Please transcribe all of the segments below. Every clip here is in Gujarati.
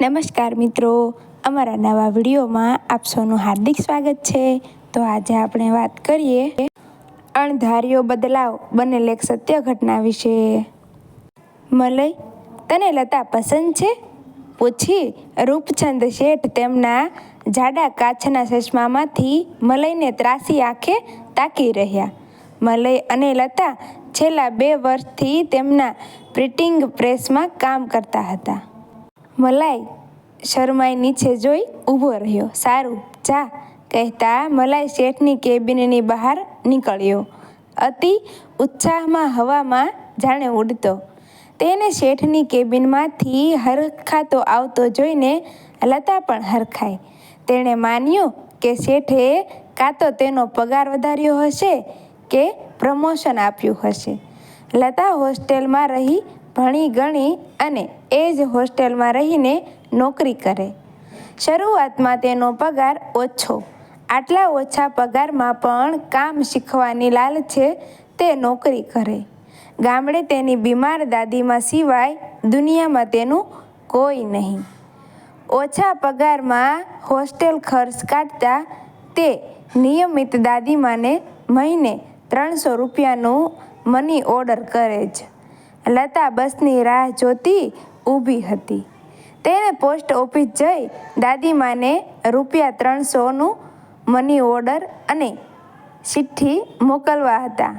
નમસ્કાર મિત્રો, અમારા નવા વિડીયોમાં આપ સૌનું હાર્દિક સ્વાગત છે. તો આજે આપણે વાત કરીએ અણધાર્યો બદલાવ બનેલ એક સત્ય ઘટના વિશે. મલય, તને લતા પસંદ છે? પૂછી, રૂપચંદ શેઠ તેમના જાડા કાચના ચશ્મામાંથી મલયને ત્રાસી આંખે તાકી રહ્યા. મલય અને લતા છેલ્લા બે વર્ષથી તેમના પ્રિન્ટિંગ પ્રેસમાં કામ કરતા હતા. મલાઈ શરમાઈ નીચે જોઈ ઊભો રહ્યો. સારું, જા, કહેતા મલાઈ શેઠની કેબિનની બહાર નીકળ્યો. અતિ ઉત્સાહમાં હવામાં જાણે ઉડતો. તેને શેઠની કેબિનમાંથી હરખાતો આવતો જોઈને લતા પણ હરખાઈ. તેણે માન્યું કે શેઠે કાં તો તેનો પગાર વધાર્યો હશે કે પ્રમોશન આપ્યું હશે. લતા હોસ્ટેલમાં રહી ભણી, ગણી અને એ જ હોસ્ટેલમાં રહીને નોકરી કરે. શરૂઆતમાં તેનો પગાર ઓછો. આટલા ઓછા પગારમાં પણ કામ શીખવાની લાલચે તે નોકરી કરે. ગામડે તેની બીમાર દાદીમાં સિવાય દુનિયામાં તેનું કોઈ નહીં. ઓછા પગારમાં હોસ્ટેલ ખર્ચ કાઢતા તે નિયમિત દાદીમાને મહિને ત્રણસો રૂપિયાનું મની ઓર્ડર કરે જ લતા બસની રાહ જોતી ઊભી હતી. તેને પોસ્ટ ઓફિસ જઈ દાદીમાને રૂપિયા ત્રણસોનું મની ઓર્ડર અને ચિઠ્ઠી મોકલવા હતા.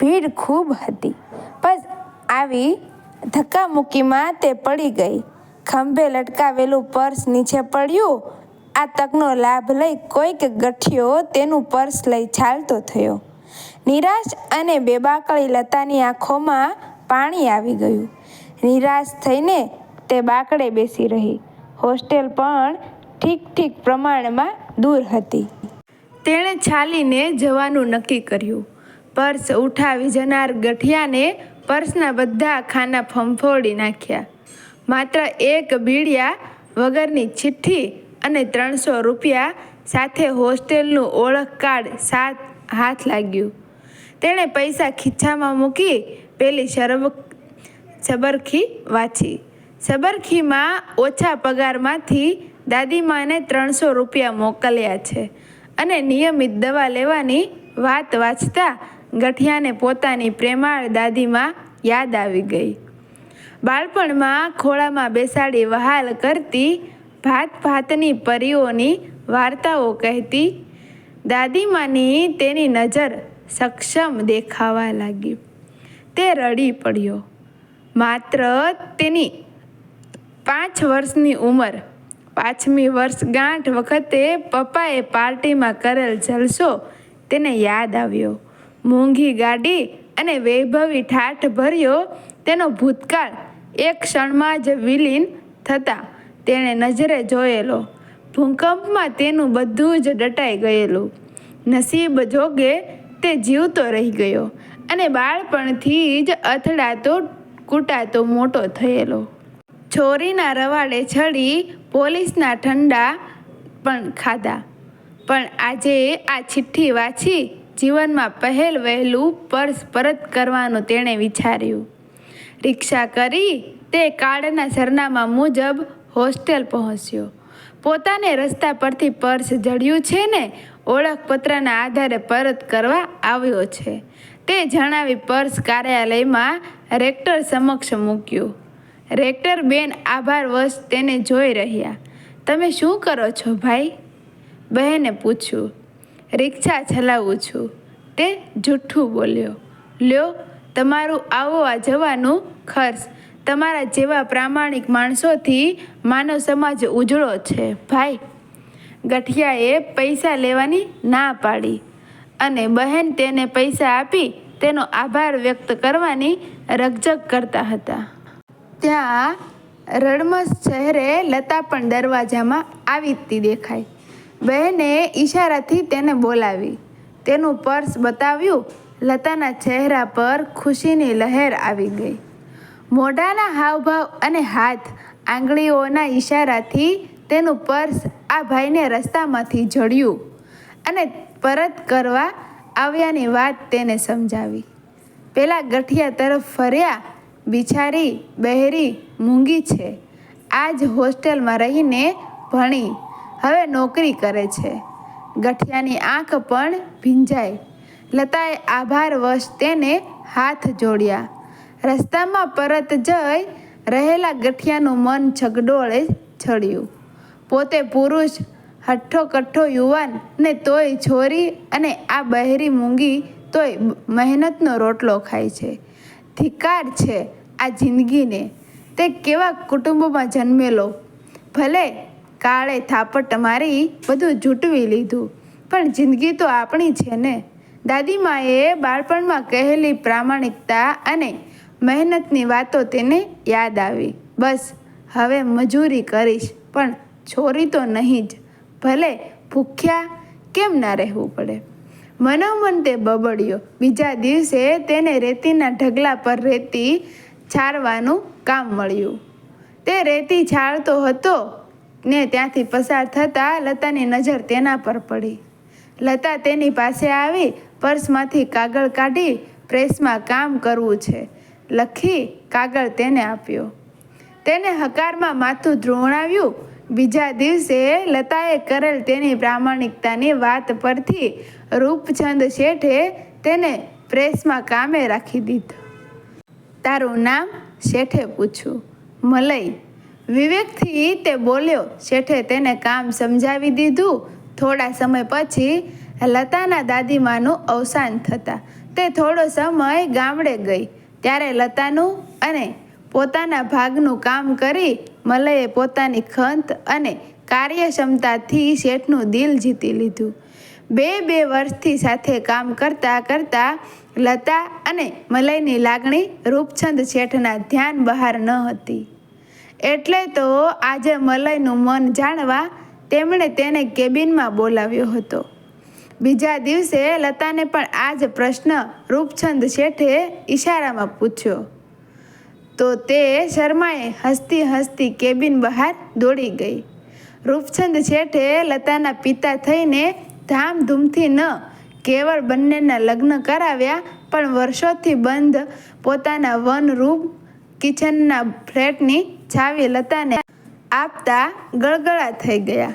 ભીડ ખૂબ હતી બસ આવી ધક્કામુક્કીમાં તે પડી ગઈ. ખંભે લટકાવેલું પર્સ નીચે પડ્યું. આ તકનો લાભ લઈ કોઈક ગઠિયો તેનું પર્સ લઈ ચાલતો થયો. નિરાશ અને બેબાકળી લતાની આંખોમાં પાણી આવી ગયું. નિરાશ થઈને તે બાકડે બેસી રહી. હોસ્ટેલ પણ ઠીક ઠીક પ્રમાણમાં દૂર હતી. તેણે છાલીને જવાનું નક્કી કર્યું. પર્સ ઉઠાવી જનાર ગઠિયાને પર્સના બધા ખાના ફંફોડી નાખ્યા. માત્ર એક બીડિયા વગરની ચિઠ્ઠી અને ત્રણસો રૂપિયા સાથે હોસ્ટેલનું ઓળખ કાર્ડ સાત હાથ લાગ્યું. તેણે પૈસા ખીચ્છામાં મૂકી પેલી શરબ સબરખી વાંચી. સબરખીમાં ઓછા પગારમાંથી દાદીમાને ત્રણસો રૂપિયા મોકલ્યા છે અને નિયમિત દવા લેવાની વાત વાંચતા ગઠિયાને પોતાની પ્રેમાળ દાદીમાં યાદ આવી ગઈ. બાળપણમાં ખોળામાં બેસાડી વહાલ કરતી ભાત ભાતની પરીઓની વાર્તાઓ કહેતી દાદીમાની તેની નજર સક્ષમ દેખાવા લાગી. તે રડી પડ્યો. માત્ર તેની પાંચ વર્ષની ઉંમર. પાંચમી વર્ષ ગાંઠ વખતે પપ્પાએ પાર્ટીમાં કરેલ જલસો તેને યાદ આવ્યો. મોંઘી ગાડી અને વૈભવી ઠાઠ ભર્યો તેનો ભૂતકાળ એક ક્ષણમાં જ વિલીન થતાં તેણે નજરે જોયેલો. ભૂકંપમાં તેનું બધું જ ડટાઈ ગયેલું. નસીબ જોગે તે જીવતો રહી ગયો. અને બાળપણથી જ અથડાતો, કૂટાતો, મોટો થયેલો. છોરીના રવાડે ચડી પોલીસના ઠંડા પણ ખાધા. પણ આજે આ ચિઠ્ઠી વાંચી જીવનમાં પહેલ વહેલું પર્સ પરત કરવાનું તેણે વિચાર્યું. રિક્ષા કરી તે કાર્ડના સરનામા મુજબ હોસ્ટેલ પહોંચ્યો. પોતાને રસ્તા પરથી પર્સ જડ્યું છે ને ઓળખપત્રના આધારે પરત કરવા આવ્યો છે. તે જણાવી પર્સ કાર્યાલયમાં રેક્ટર સમક્ષ મૂક્યું. રેક્ટર બેન આભારવશ તેને જોઈ રહ્યા. તમે શું કરો છો ભાઈ? બહેને પૂછ્યું. રિક્ષા ચલાવું છું. તે જૂઠું બોલ્યો. લ્યો, તમારું આવવા જવાનું ખર્ચ તમારા જેવા પ્રામાણિક માણસોથી માનવ સમાજ ઉજળો છે. ભાઈ, ગઠિયાએ પૈસા લેવાની ના પાડી અને બહેન તેને પૈસા આપી તેનો આભાર વ્યક્ત કરવાની રકઝક કરતા હતા. ત્યાં રડમસ ચહેરે લતા પણ દરવાજામાં આવી દેખાય બહેને ઈશારાથી તેને બોલાવી. તેનું પર્સ બતાવ્યું, લતાના ચહેરા પર ખુશીની લહેર આવી ગઈ. મોઢાના હાવભાવ અને હાથ આંગળીઓના ઈશારાથી તેનું પર્સ આ ભાઈને રસ્તામાંથી જડ્યું અને પરત કરવા આવ્યાની વાત તેને સમજાવી. પેલા ગઠિયા તરફ ફર્યા બિચારી બહેરી, મૂંગી છે. આ જ હોસ્ટેલમાં રહીને ભણી, હવે નોકરી કરે છે. ગઠિયાની આંખ પણ ભીંજાઈ. લતાએ આભારવશ તેને હાથ જોડ્યા. રસ્તામાં પરત જઈ રહેલા ગઠિયાનું મન છગડોળે ચડ્યું. પોતે પુરુષ હઠ્ઠો કઠ્ઠો યુવાન ને તોય છોરી અને આ બહેરી મૂંગી તોય મહેનતનો રોટલો ખાય છે. ધિકાર છે આ જિંદગીને. તે કેવા કુટુંબમાં જન્મેલો? ભલે કાળે થાપટ મારી બધું જૂટવી લીધું, પણ જિંદગી તો આપણી છે ને. દાદીમાએ બાળપણમાં કહેલી પ્રામાણિકતા અને મહેનતની વાતો તેને યાદ આવી. બસ, હવે મજૂરી કરીશ, પણ છોરી તો નહીં જ. ભલે ભૂખ્યા કેમ ના રહેવું પડે? મનોમન તે બબડ્યો. બીજા દિવસે તેને રેતીના ઢગલા પર રેતી છાળવાનું કામ મળ્યું. તે રેતી છાળતો હતો ને ત્યાંથી પસાર થતાં લતાની નજર તેના પર પડી. લતા તેની પાસે આવી, પર્સમાંથી કાગળ કાઢી પ્રેસમાં કામ કરવું છે. લખી કાગળ તેને આપ્યો. તેને હકારમાં માથું ધ્રોણાવ્યું. બીજા દિવસે લતાએ કરેલ તેની પ્રામાણિકતાની વાત પરથી રૂપચંદ શેઠે તેને પ્રેસમાં કામે રાખી દીધો. તારું નામ? શેઠે પૂછ્યું. મલઈ. વિવેકથી તે બોલ્યો. શેઠે તેને કામ સમજાવી દીધું. થોડા સમય પછી લતાના દાદીમાનું અવસાન થતાં તે થોડો સમય ગામડે ગઈ. ત્યારે લતાનું અને પોતાના ભાગનું કામ કરી મલયે પોતાની ખંત અને કાર્યક્ષમતાથી શેઠનું દિલ જીતી લીધું. બે બે વર્ષથી સાથે કામ કરતાં કરતાં લતા અને મલયની લાગણી રૂપચંદ શેઠના ધ્યાન બહાર ન હતી. એટલે તો આજે મલયનું મન જાણવા તેમણે તેને કેબિનમાં બોલાવ્યો હતો. બીજા દિવસે લતાને પણ આ જ પ્રશ્ન રૂપચંદ શેઠે ઈશારામાં પૂછ્યો. તો તે શર્માએ હસતી હસતી કેબિન બહાર દોડી ગઈ. રૂપચંદ શેઠે લતાના પિતા થઈને ધામધૂમથી ન કેવળ બંનેના લગ્ન કરાવ્યા, પણ વર્ષોથી બંધ પોતાના વન રૂમ કિચનના ફ્લેટની ચાવી લતાને આપતા ગળગળા થઈ ગયા.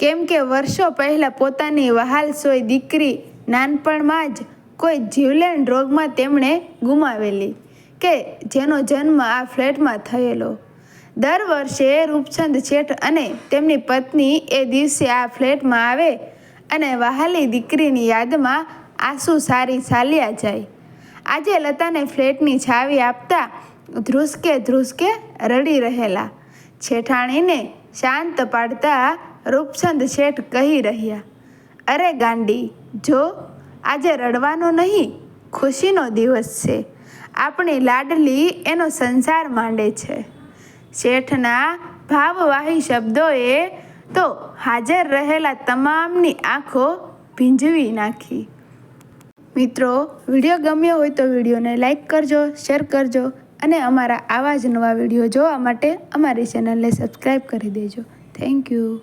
કેમ કે વર્ષો પહેલાં પોતાની વહાલસોય દીકરી નાનપણમાં જ કોઈ જીવલેણ રોગમાં તેમણે ગુમાવેલી કે જેનો જન્મ આ ફ્લેટમાં થયેલો. દર વર્ષે રૂપચંદ શેઠ અને તેમની પત્ની એ દિવસે આ ફ્લેટમાં આવે અને વહાલી દીકરીની યાદમાં આંસુ સારી ચાલ્યા જાય. આજે લતાને ફ્લેટની છાવી આપતા ધ્રુસકે ધ્રુસકે રડી રહેલા. છેઠાણીને શાંત પાડતા રૂપચંદ શેઠ કહી રહ્યા, અરે ગાંડી, જો આજે રડવાનો નહીં, ખુશીનો દિવસ છે. આપણી લાડલી એનો સંસાર માંડે છે. શેઠના ભાવવાહી શબ્દોએ તો હાજર રહેલા તમામની આંખો ભીંજવી નાખી. મિત્રો, વીડિયો ગમ્યો હોય તો વિડીયોને લાઇક કરજો, શેર કરજો અને અમારા આવા જ નવા વીડિયો જોવા માટે અમારી ચેનલને સબસ્ક્રાઈબ કરી દેજો. Thank you.